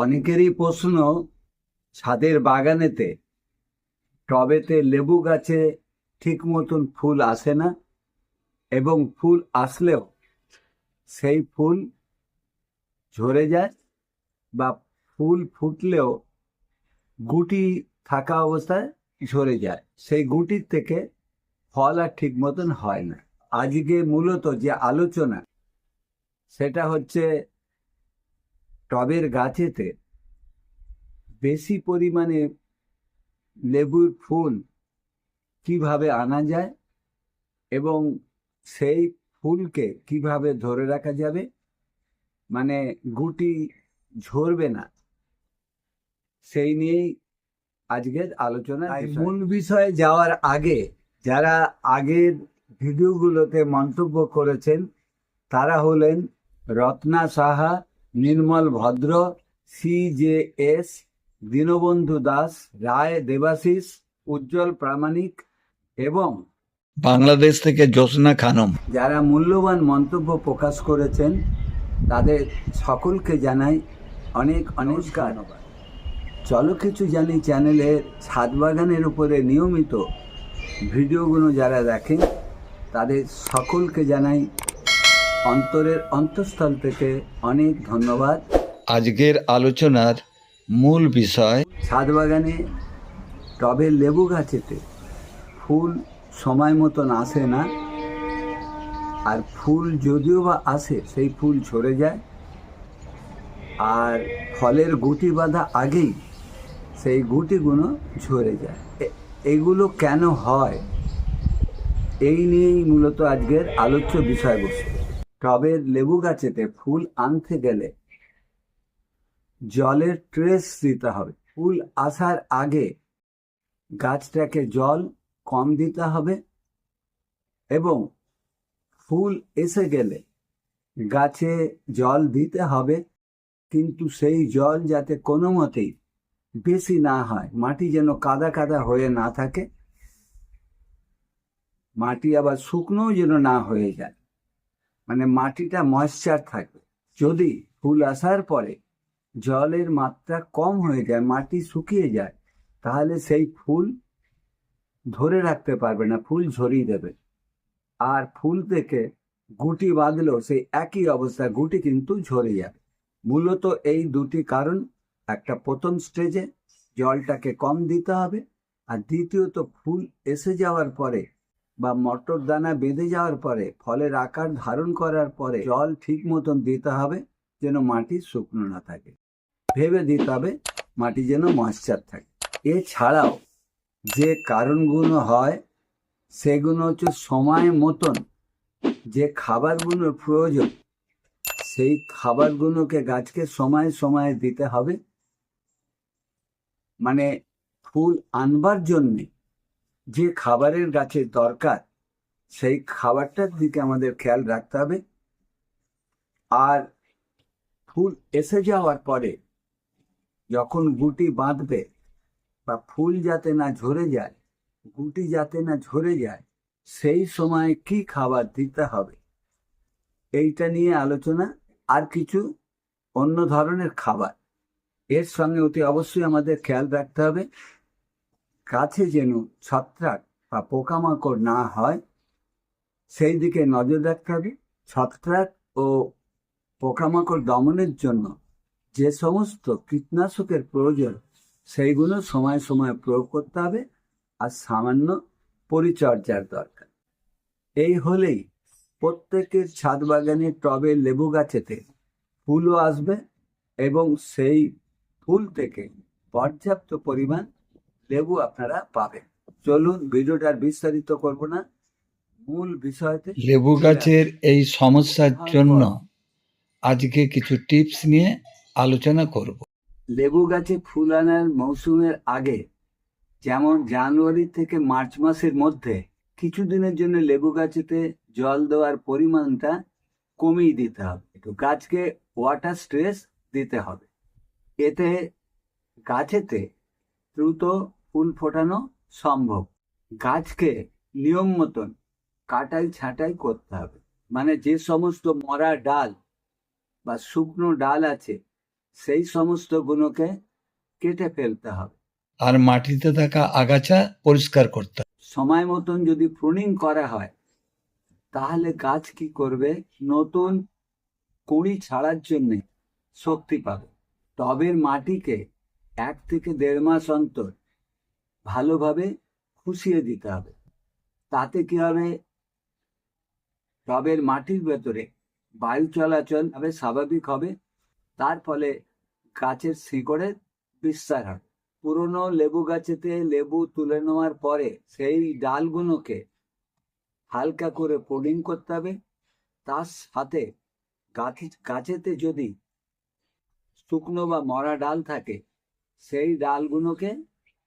অনেকেরই প্রশ্ন, ছাদের বাগানেতে, টবেতে লেবু গাছে ঠিক মতন ফুল আসে না এবং ফুল আসলেও সেই ফুল ঝরে যায় বা ফুল ফুটলেও গুটি থাকা অবস্থায় ঝরে যায়। সেই গুটির থেকে ফল আর ঠিক মতন হয় না। আজকে মূলত যে আলোচনা, সেটা হচ্ছে টবের গাছেতে বেশি পরিমাণে লেবুর ফুল কীভাবে আনা যায় এবং সেই ফুলকে কীভাবে ধরে রাখা যাবে? মানে গুটি ঝরবে না। সেই নিয়েই আজকের আলোচনা মূল বিষয়ে যাওয়ার আগে যারা আগের ভিডিওগুলোতে মন্তব্য করেছেন তারা হলেন Ratna Saha Nirmal Bhadra C J S Dinabandhu Das Roy Debashis Ujjwal Pramanik এবং বাংলাদেশ থেকে জ্যোৎস্না খানম। যারা মূল্যবান মন্তব্য প্রকাশ করেছেন তাদের সকলকে জানাই অনেক অনেক ধন্যবাদ। চলো কিছু জানি চ্যানেলের ছাদ বাগানের উপরে নিয়মিত ভিডিওগুলো যারা দেখেন তাদের সকলকে জানাই অন্তরের অন্তঃস্থল থেকে অনেক ধন্যবাদ। আজকের আলোচনার মূল বিষয় ছাদ বাগানে টবের লেবু গাছেতে ফুল সময় মতন আসে না আর ফুল যদিও বা আসে সেই ফুল ঝরে যায় আর ফলের গুটি বাঁধা আগেই সেই গুটিগুলো ঝরে যায়। এগুলো কেন হয়? এই নিয়েই মূলত আজকের আলোচ্য বিষয়বস্তু। টবের লেবু গাছেতে ফুল আনতে গেলে জলের ট্রেস দিতে হবে? ফুল আসার আগে গাছটাকে জল কম দিতে হবে এবং ফুল এসে গেলে গাছে জল দিতে হবে, কিন্তু সেই জল যাতে কোনো মতেই বেশি না হয়, মাটি যেন কাদা কাদা হয়ে না থাকে, মাটি আবার শুকনোও যেন না হয়ে যায়। মানে মাটিটা ময়েশ্চার থাকবে। যদি ফুল আসার পরে জলের মাত্রা কম হয়ে যায়, মাটি শুকিয়ে যায়, তাহলে সেই ফুল ধরে রাখতে পারবে না, ফুল ঝরিয়ে দেবে। আর ফুল থেকে গুটি বাঁধলেও সেই একই অবস্থা, গুটি কিন্তু ঝরে যাবে। মূলত এই দুটি কারণ, একটা প্রথম স্টেজে জলটাকে কম দিতে হবে, আর দ্বিতীয়ত ফুল এসে যাওয়ার পরে বা মটর দানা বেঁধে যাওয়ার পরে, ফলের আকার ধারণ করার পরে জল ঠিক মতন দিতে হবে যেন মাটি শুকনো না থাকে। ভেবে দিতে হবে মাটি যেন ময়েশ্চার থাকে। এছাড়াও যে কারণগুলো হয়, সেগুলো হচ্ছে সময় মতন যে খাবারগুলোর প্রয়োজন, সেই খাবারগুলোকে গাছকে সময়ে সময়ে দিতে হবে। মানে ফুল আনবার জন্যে যে খাবারের গাছের দরকার, সেই খাবারটার দিকে আমাদের খেয়াল রাখতে হবে। আর ফুল এসে যাওয়ার পরে যখন গুটি বাঁধবে বা ফুল যাতে না ঝরে যায়, গুটি যাতে না ঝরে যায়, সেই সময় কি খাবার দিতে হবে? এইটা নিয়ে আলোচনা আর কিছু অন্য ধরনের খাবার। এর সঙ্গে অতি অবশ্যই আমাদের খেয়াল রাখতে হবে। গাছে যেন ছত্রাক বা পোকামাকড় না হয়, সেই দিকে নজর রাখতে হবে। ছত্রাক ও পোকামাকড় দমনের জন্য যে সমস্ত কীটনাশকের প্রয়োজন, সেইগুলো সময় সময় প্রয়োগ করতে হবে আর সামান্য পরিচর্যার দরকার। এই হলেই প্রত্যেকের ছাদ বাগানে টবে লেবু গাছেতে ফুলও আসবে এবং সেই ফুল থেকে পর্যাপ্ত পরিমাণ লেবু আপনারা পাবেন। চলুন ভিডিওটার বিস্তারিত করব না। মূল বিষয়তে লেবু গাছের এই সমস্যার জন্য আজকে কিছু টিপস নিয়ে আলোচনা করব। লেবু গাছে ফুল আনার মৌসুমের আগে যেমন জানুয়ারি থেকে মার্চ মাসের মধ্যে কিছু দিনের জন্য লেবু গাছেতে জল দেওয়ার পরিমাণটা কমিয়ে দিতে হবে। একটু গাছকে ওয়াটার স্ট্রেস দিতে হবে। এতে গাছেতে দ্রুত ফুল ফোটানো সম্ভব। গাছকে নিয়ম মতন কাটাই ছাঁটাই করতে হবে। মানে যে সমস্ত মরা ডাল বা শুকনো ডাল আছে সেই সমস্ত গুণকে কেটে ফেলতে হবে। আর মাটিতে থাকা আগাছা পরিষ্কার করতে হবে। সময় মতন যদি প্রুনিং করা হয় তাহলে গাছ কি করবে? নতুন কুঁড়ি ছাড়ার জন্য শক্তি পাবে। টবের মাটিকে এক থেকে দেড় মাস অন্তর ভালোভাবে খুশিয়ে দিতে হবে। তাতে কি হবে? টবের মাটির ভেতরে বায়ু চলাচল হবে, স্বাভাবিক হবে। তার ফলে গাছের শিকড়ের বিস্তার হবে। পুরনো লেবু গাছেতে লেবু তুলে নেওয়ার পরে সেই ডালগুলোকে হালকা করে পোডিং করতে হবে। তার সাথে গাছ, গাছেতে যদি শুকনো বা মরা ডাল থাকে, সেই ডালগুলোকে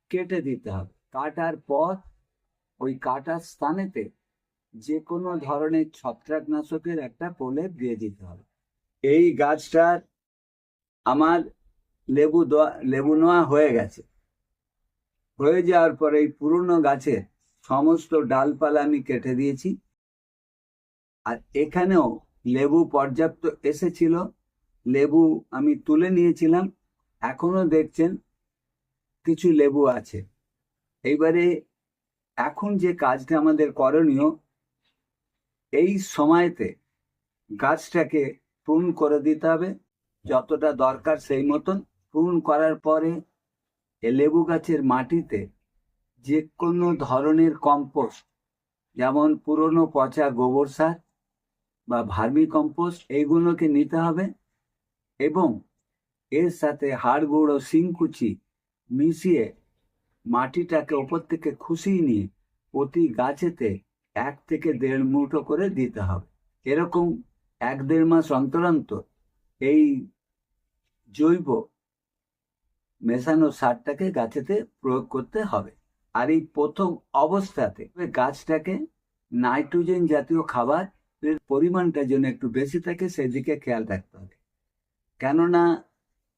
কেটে দিতে হবে। কাটার পর ওই কাটার স্থানেতে যে কোনো ধরনের ছত্রাকনাশকের একটা প্রলেপ দিয়ে দিতে হবে। এই গাছটার আমার লেবু লেবু নেওয়া হয়ে গেছে। হয়ে যাওয়ার পরে এই পুরনো গাছের সমস্ত ডালপালা আমি কেটে দিয়েছি। আর এখানেও লেবু পর্যাপ্ত এসেছিল। লেবু আমি তুলে নিয়েছিলাম। এখনও দেখছেন কিছু লেবু আছে। এইবারে এখন যে কাজটা আমাদের করণীয়, এই সময়তে গাছটাকে প্রুন করে দিতে হবে, যতটা দরকার সেই মতন। প্রুন করার পরে এ লেবু গাছের মাটিতে যে কোনো ধরনের কম্পোস্ট, যেমন পুরনো পচা গোবর সার বা ভার্মি কম্পোস্ট, এইগুলোকে নিতে হবে এবং এর সাথে হাড় গুঁড়ো, শিংকুচি মিশিয়ে মাটিটাকে ওপর থেকে খুশিয়ে নিয়ে প্রতি গাছেতে এক থেকে দেড় মুঠো করে দিতে হবে। এরকম এক দেড় মাস অন্তর অন্তর এই জৈব মেশানো সারটাকে গাছেতে প্রয়োগ করতে হবে। আর এই প্রথম অবস্থাতে গাছটাকে নাইট্রোজেন জাতীয় খাবার এর পরিমাণটা যেন একটু বেশি থাকে, সেদিকে খেয়াল রাখতে হবে। কেননা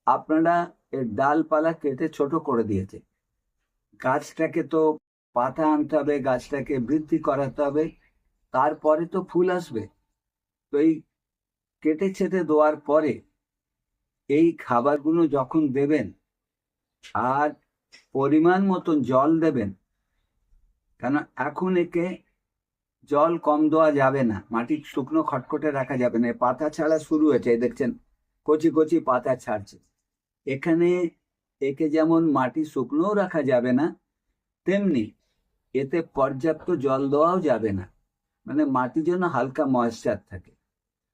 আপনারা এর ডালপালা কেটে ছোট করে দিয়েছে। গাছটাকে তো পাতা আনতে হবে, গাছটাকে বৃদ্ধি করাতে হবে, তারপরে তো ফুল আসবে। তো এই কেটে ছেটে দেওয়ার পরে এই খাবারগুলো যখন দেবেন, আর পরিমাণ মতন জল দেবেন, কেন এখন একে জল কম দেওয়া যাবে না মাটি শুকনো খটখটে রাখা যাবে না পাতা ছাড়া শুরু হয়েছে দেখছেন, কচি কচি পাতা ছাড়ছে। এখানে একে যেমন মাটি শুকনোও রাখা যাবে না, তেমনি এতে পর্যাপ্ত জল দেওয়াও যাবে না। মানে মাটি যেন হালকা ময়েশ্চার থাকে।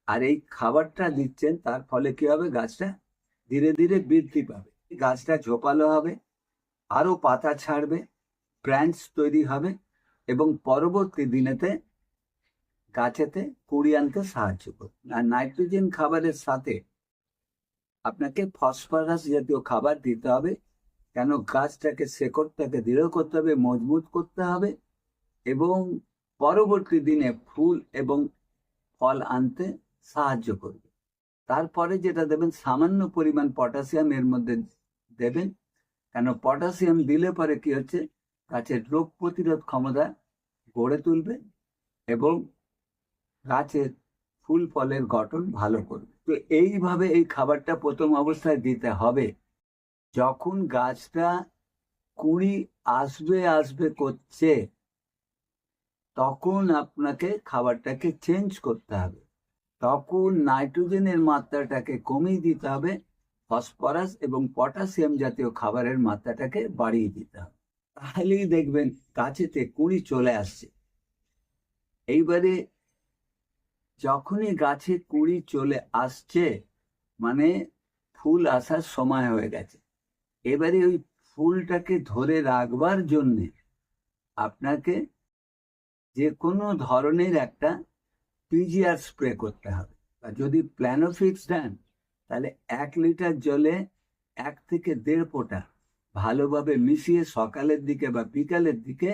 আর এই খাবারটা দিচ্ছেন, তার ফলে কি হবে? গাছটা ধীরে ধীরে বৃদ্ধি পাবে। গাছটা ঝোপালো হবে আরও পাতা ছাড়বে ব্রাঞ্চ তৈরি হবে এবং পরবর্তী দিনেতে গাছেতে কুড়ি আনতে সাহায্য করবে। আর নাইট্রোজেন খাবারের সাথে আপনাকে ফসফরাস জাতীয় খাবার দিতে হবে। কেন? গাছটাকে, শেকড়টাকে দৃঢ় করতে হবে, মজবুত করতে হবে এবং পরবর্তী দিনে ফুল এবং ফল আনতে সাহায্য করবে। তারপরে যেটা দেবেন, সামান্য পরিমাণ পটাশিয়াম এর মধ্যে দেবেন। কেন? পটাশিয়াম দিলে পরে কি হচ্ছে? গাছের রোগ প্রতিরোধ ক্ষমতা গড়ে তুলবে এবং গাছের ফুল ফলের গঠন ভালো করবে। তো এইভাবে এই খাবারটা প্রথম অবস্থায় দিতে হবে। যখন গাছটা কুড়ি আসবে আসবে করছে, তখন আপনাকে খাবারটাকে চেঞ্জ করতে হবে। তখন নাইট্রোজেনের মাত্রাটাকে কমিয়ে দিতে হবে, ফসফরাস এবং পটাশিয়াম জাতীয় খাবারের মাত্রাটাকে বাড়িয়ে দিতে হবে। তাহলেই দেখবেন গাছেতে কুড়ি চলে আসছে। এইবারে যখনই গাছে কুড়ি চলে আসছে মানে ফুল আসার সময় হয়ে গেছে। এবারে ওই ফুলটাকে ধরে রাখবার জন্যে আপনাকে যে কোনো ধরনের একটা পিজিআর স্প্রে করতে হবে। আর যদি প্ল্যানোফিক্স দেন, তাহলে এক লিটার জলে এক থেকে দেড় ফোঁটা ভালোভাবে মিশিয়ে সকালের দিকে বা বিকালের দিকে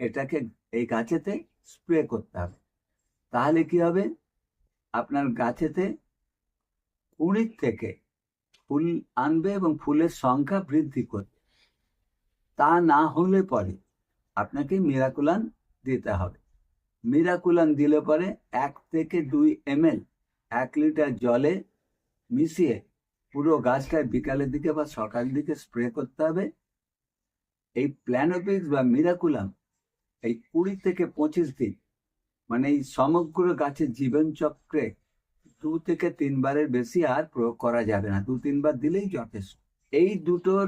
এটাকে এই গাছেতে স্প্রে করতে হবে। তাহলে কি হবে? আপনার গাছেতে কুড়ির থেকে ফুল আনবে এবং ফুলের সংখ্যা বৃদ্ধি করবে। তা না হলে পরে আপনাকে মিরাকুলান দিতে হবে। মিরাকুলান দিলে পরে এক থেকে দুই এম এক লিটার জলে মিশিয়ে পুরো গাছটায় বিকালের দিকে বা সকালের দিকে স্প্রে করতে হবে। এই প্ল্যানোপিক্স বা মিরাকুলাম এই কুড়ি থেকে পঁচিশ দিন মানে এই সমগ্র গাছের জীবন চক্রে দু থেকে তিনবারের বেশি আর প্রয়োগ করা যাবে না। দু, তিনবার দিলেই যথেষ্ট। এই দুটোর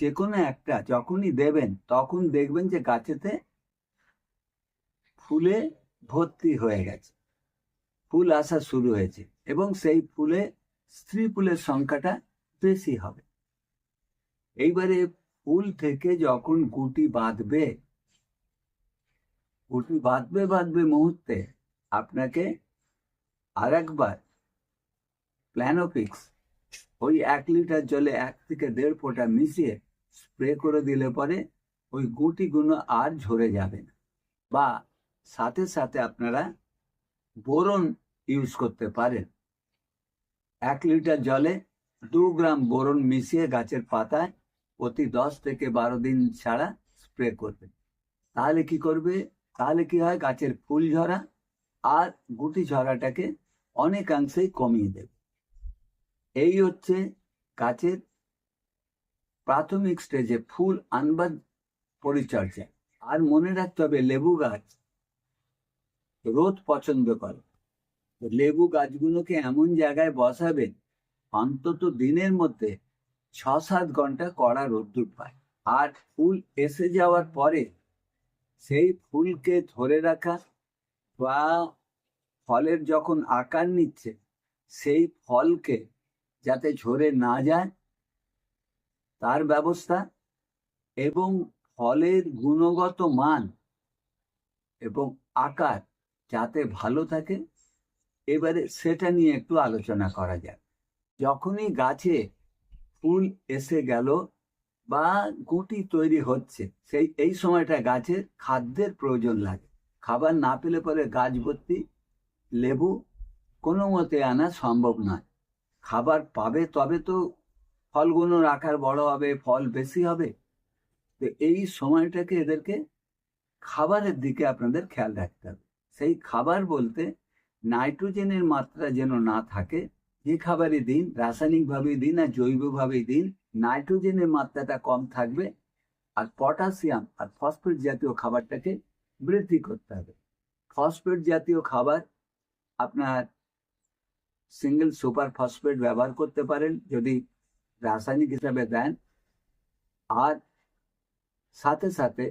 যে কোনো একটা যখনই দেবেন, তখন দেখবেন যে গাছেতে ফুলে ভর্তি হয়ে গেছে। ফুল আসা শুরু হয়েছে এবং সেই ফুলে স্ত্রী ফুলের সংখ্যাটা বেশি হবে। এইবারে ফুল থেকে যখন গুটি বাঁধবে গুটি বাঁধবে বাঁধবে মুহূর্তে আপনাকে আর একবার প্ল্যানোপিক্স ওই এক লিটার জলে এক থেকে দেড় ফোঁটা মিশিয়ে স্প্রে করে দিলে পরে ওই গুটিগুলো আর ঝরে যাবে না। বা সাথে সাথে আপনারা বোরন ইউজ করতে পারেন। এক লিটার জলে দু গ্রাম বোরন মিশিয়ে গাছের পাতায় প্রতি দশ থেকে বারো দিন ছাড়া স্প্রে করবেন। তাহলে কি করবে? তাহলে কি হয়? গাছের ফুল ঝরা আর গুটি ঝরাটাকে অনেকাংশেই কমিয়ে দেবে। এই হচ্ছে গাছের প্রাথমিক স্টেজে ফুল আনবার পরিচর্যা। আর মনে রাখতে হবে, লেবু গাছ রোদ পছন্দ করে। লেবু গাছগুলোকে এমন জায়গায় বসাবেন অন্তত দিনের মধ্যে ছ সাত ঘণ্টা কড়া রোদ্দুর পায়। আর ফুল এসে যাওয়ার পরে সেই ফুলকে ধরে রাখা বা ফলের যখন আকার নিচ্ছে, সেই ফলকে যাতে ঝরে না যায়, তার ব্যবস্থা এবং ফলের গুণগত মান এবং আকার যাতে ভালো থাকে, এবারে সেটা নিয়ে একটু আলোচনা করা যাক। যখনই গাছে ফুল এসে গেল বা গুটি তৈরি হচ্ছে, সেই, এই সময়টা গাছের খাদ্যের প্রয়োজন লাগে। খাবার না পেলে পরে গাছ ভর্তি, লেবু কোনো মতে আনা সম্ভব নয়। খাবার পাবে তবে তো ফলগুলোর আকার বড় হবে, ফল বেশি হবে। তো এই সময়টাকে এদেরকে খাবারের দিকে আপনাদের খেয়াল রাখতে হবে। সেই খাবার বলতে নাইট্রোজেনের মাত্রা যেন না থাকে, যে খাবারই দিন, রাসায়নিকভাবেই দিন আর জৈবভাবেই দিন নাইট্রোজেনের মাত্রাটা কম থাকবে আর পটাশিয়াম আর ফসফেট জাতীয় খাবারটাকে বৃদ্ধি করতে হবে। ফসফেট জাতীয় খাবার আপনার সিঙ্গেল সুপার ফসফেট ব্যবহার করতে পারেন যদি রাসায়নিক হিসাবে দেন। আর সাথে সাথে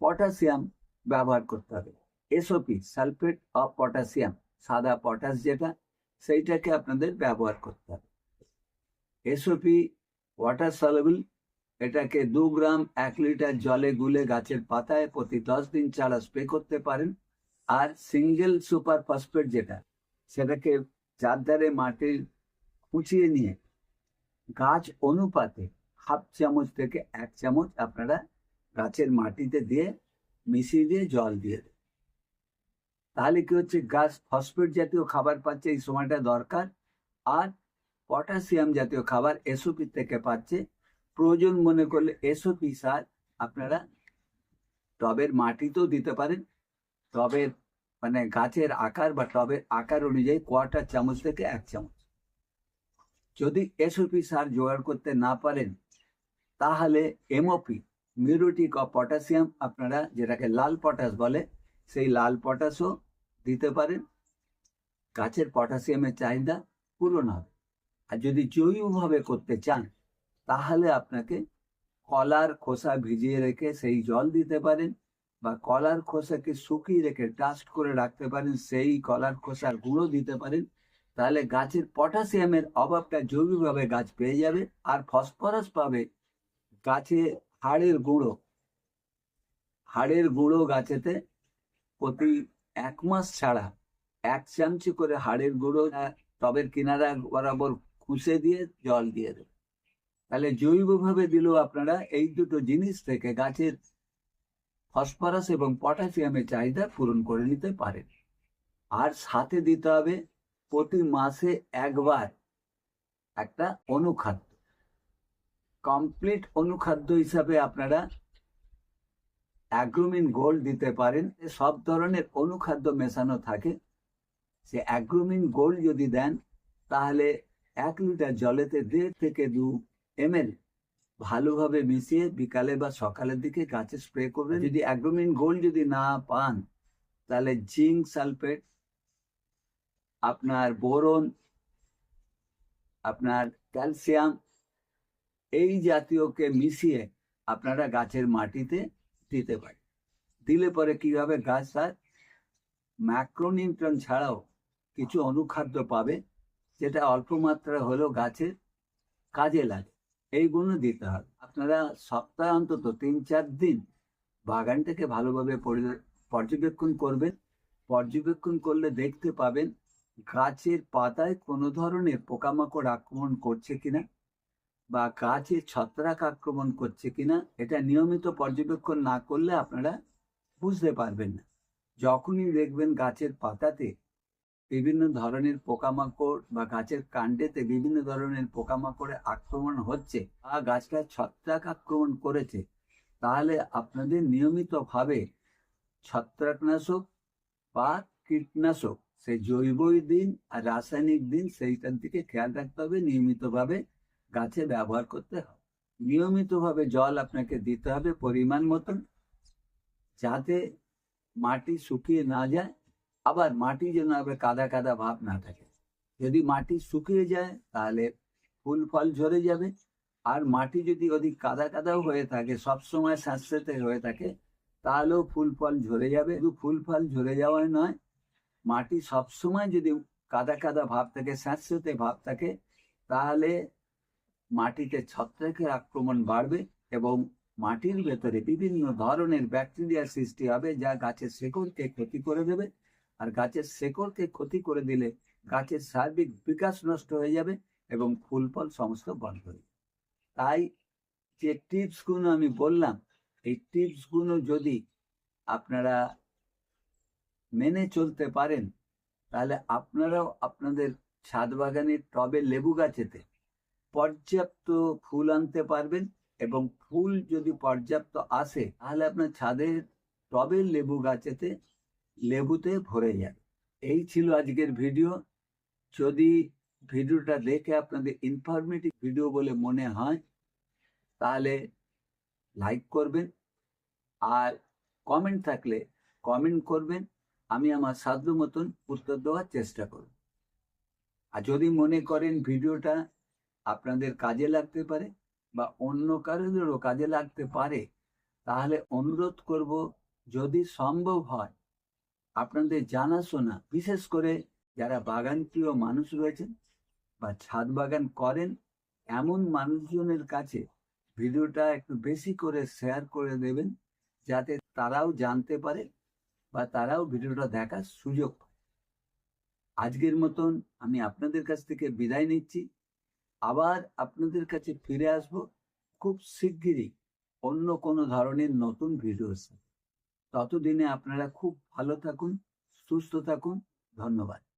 পটাশিয়াম ব্যবহার করতে হবে। এসওপি সালফেট অফ পটাশিয়াম সাদা পটাশ যেটা, সেইটাকে আপনাদের ব্যবহার করতে হবে। এসওপি ওয়াটার সলেবল এটাকে দু গ্রাম এক লিটার জলে গুলে গাছের পাতায় প্রতি দশ দিন ছাড়া স্প্রে করতে পারেন। আর সিঙ্গেল সুপার ফসফেট যেটা, সেটাকে চার ধারে মাটির খুঁচিয়ে নিয়ে গাছ অনুপাতে হাফ চামচ থেকে এক চামচ আপনারা গাছের মাটিতে দিয়ে মিশিয়ে দিয়ে জল দিয়ে দেন তাহলে কি হচ্ছে? গাছ ফসফেট জাতীয় খাবার পাচ্ছে, এই সময়টা দরকার। আর পটাশিয়াম জাতীয় খাবার এসওপি থেকে পাচ্ছে। প্রয়োজন মনে করলে এসওপি সার আপনারা টবের মাটিতেও দিতে পারেন। টবের মানে গাছের আকার বা টবের আকার অনুযায়ী কোয়ার্টার চামচ থেকে এক চামচ। যদি এসওপি সার জোগাড় করতে না পারেন, তাহলে এমওপি মিউরিটিক অফ পটাশিয়াম, আপনারা যেটাকে লাল পটাশ বলে, সেই লাল পটাশও দিতে পারেন। গাছের পটাশিয়ামের চাহিদা পূরণ হবে। আর যদি জৈবভাবে করতে চান, তাহলে আপনাকে কলার খোসা ভিজিয়ে রেখে সেই জল দিতে পারেন বা কলার খোসাকে শুকিয়ে রেখে ডাস্ট করে রাখতে পারেন, সেই কলার খোসার গুঁড়ো দিতে পারেন। তাহলে গাছের পটাশিয়ামের অভাবটা জৈবিকভাবে গাছ পেয়ে যাবে আর ফসফরাস পাবে গাছে হাড়ের গুঁড়ো। হাড়ের গুঁড়ো গাছেতে প্রতি এক মাস ছাড়া এক চামচি করে হাড়ের গুঁড়ো টবের কিনারা বরাবর খুঁষে দিয়ে জল দিয়ে দেবে। তাহলে জৈবভাবে দিলেও আপনারা এই দুটো জিনিস থেকে গাছের ফসফরাস এবং পটাশিয়ামের চাহিদা পূরণ করে নিতে পারেন। আর সাথে দিতে হবে প্রতি মাসে একবার একটা অনুখাদ্য। কমপ্লিট অনুখাদ্য হিসাবে আপনারা অ্যাগ্রোমিন গোল্ড দিতে পারেন। সব ধরনের অনুখাদ্য মেশানো থাকে। সে অ্যাগ্রোমিন গোল্ড যদি দেন, তাহলে এক লিটার জলেতে দেড় থেকে দু এমএল ভালোভাবে মিশিয়ে বিকালে বা সকালের দিকে গাছে স্প্রে করবেন। যদি অ্যাগ্রোমিন গোল্ড যদি না পান, তাহলে জিঙ্ক সালফেট, আপনার বোরন, আপনার ক্যালসিয়াম, এই জাতীয়কে মিশিয়ে আপনারা গাছের মাটিতে দিতে পারেন। দিলে পরে কি হবে গাছ তার ম্যাক্রোনিউট্রন ছাড়াও কিছু অনুখাদ্য পাবে। যেটা অল্প মাত্রা হলেও গাছের কাজে লাগে, এইগুলো দিতে হবে। আপনারা সপ্তাহে অন্তত তিন চার দিন বাগানটাকে ভালোভাবে পর্যবেক্ষণ করবেন। পর্যবেক্ষণ করলে দেখতে পাবেন গাছের পাতায় কোনো ধরনের পোকামাকড় আক্রমণ করছে কিনা বা গাছে ছত্রাক আক্রমণ করছে কিনা, এটা নিয়মিত পর্যবেক্ষণ না করলে আপনারা বুঝতে পারবেন না। যখনই দেখবেন গাছের পাতাতে বিভিন্ন ধরনের পোকামাকড় বা গাছের কাণ্ডেতে বিভিন্ন ধরনের পোকামাকড়ে আক্রমণ হচ্ছে বা গাছটা ছত্রাক আক্রমণ করেছে, তাহলে আপনাদের নিয়মিতভাবে ছত্রাকনাশক বা কীটনাশক, সে জৈবই দিন আর রাসায়নিক দিন, সেইটার দিকে খেয়াল রাখতে হবে, নিয়মিতভাবে গাছে ব্যবহার করতে হবে। নিয়মিতভাবে জল আপনাকে দিতে হবে পরিমাণ মতন, যাতে মাটি শুকিয়ে না যায় আবার মাটি যেন আবার কাদা কাদা ভাব না থাকে। যদি মাটি শুকিয়ে যায়, তাহলে ফুল ফল ঝরে যাবে। আর মাটি যদি অধিক কাদা কাদাও হয়ে থাকে সবসময় স্যাঁতস্যাঁতে হয়ে থাকে, তাহলেও ফুল ফল ঝরে যাবে। শুধু ফুল ফল ঝরে যাওয়াই নয়, মাটি সবসময় যদি কাদা কাদা ভাব থাকে স্যাঁতস্যাঁতে ভাব থাকে, তাহলে মাটিতে ছত্রাকের আক্রমণ বাড়বে এবং মাটির ভেতরে বিভিন্ন ধরনের ব্যাকটেরিয়ার সৃষ্টি হবে, যা গাছের শেকড়কে ক্ষতি করে দেবে। আর গাছের শেকড়কে ক্ষতি করে দিলে গাছের সার্বিক বিকাশ নষ্ট হয়ে যাবে এবং ফুল ফল সমস্ত বন্ধ হয়ে যাবে। তাই যে টিপসগুলো আমি বললাম, এই টিপসগুলো যদি আপনারা মেনে চলতে পারেন, তাহলে আপনারাও আপনাদের ছাদ বাগানের টবে লেবু গাছেতে পর্যাপ্ত ফুল আনতে পারবেন এবং ফুল যদি পর্যাপ্ত আসে, তাহলে আপনার ছাদের টবের লেবু গাছেতে লেবুতে ভরে যাবে এই ছিল আজকের ভিডিও। যদি ভিডিওটা দেখে আপনাদের ইনফরমেটিভ ভিডিও বলে মনে হয়, তাহলে লাইক করবেন। আর কমেন্ট থাকলে কমেন্ট করবেন। আমি আমার সাধ্য মতন উত্তর দেওয়ার চেষ্টা করব। আর যদি মনে করেন ভিডিওটা আপনাদের কাজে লাগতে পারে বা অন্য কারোদেরও কাজে লাগতে পারে, তাহলে অনুরোধ করব যদি সম্ভব হয় আপনাদের জানাশোনা, বিশেষ করে যারা বাগান প্রিয় মানুষ রয়েছেন বা ছাদ বাগান করেন, এমন মানুষজনের কাছে ভিডিওটা একটু বেশি করে শেয়ার করে দেবেন, যাতে তারাও জানতে পারে বা তারাও ভিডিওটা দেখার সুযোগ পায়। আজকের মতন আমি আপনাদের কাছ থেকে বিদায় নিচ্ছি। আবার আপনাদের কাছে ফিরে আসব খুব শিগগিরই অন্য কোনো ধরনের নতুন ভিডিওর সাথে। ততদিনে আপনারা খুব ভালো থাকুন সুস্থ থাকুন। ধন্যবাদ।